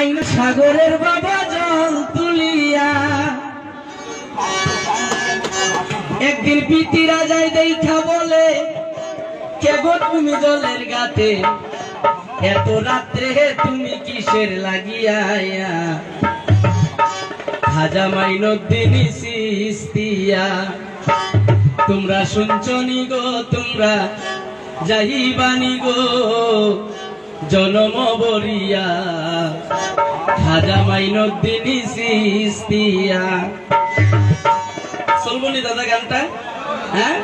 আইন সাগরের বাবা জল তুলিয়া। একদিন পিতি রাজাই দেখা বলে কেবল তুমি জলের গাতে? এত রাত্রে তুমি কিসের লাগিয়া হাজা মাইনুদ্দিন সিস্তিয়া, তোমরা শুনছনি গো, তোমরা যাইবানি গো? জনম বরিয়া। খাজা মাইনুদ্দিন সিস্তিয়া। দাদা গানটা হ্যাঁ?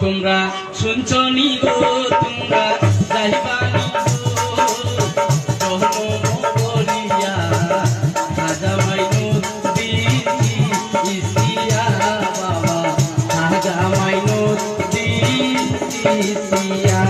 তোমরা শুনছ নি গো তোমরা যাইবা দিয়া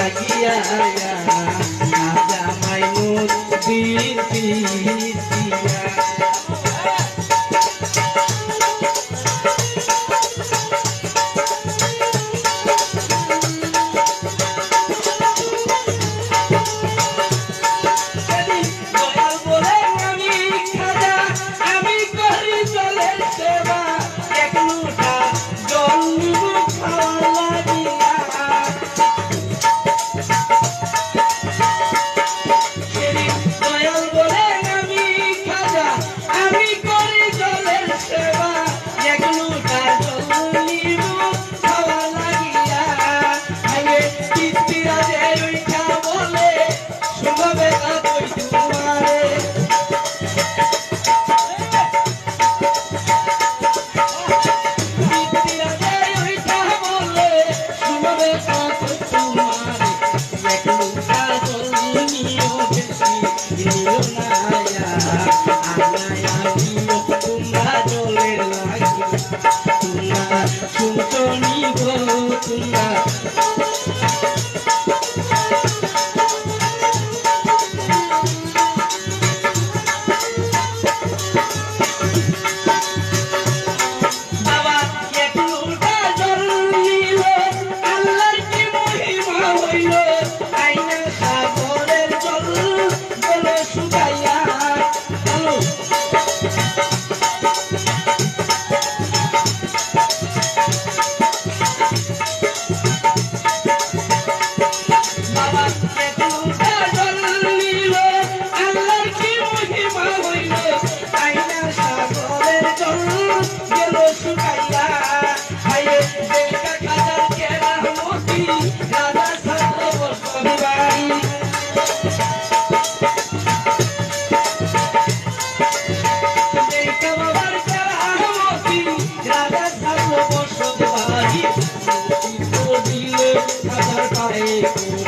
লাগিয়া রাজা মাইনুদ্দিন Krishna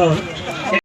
어.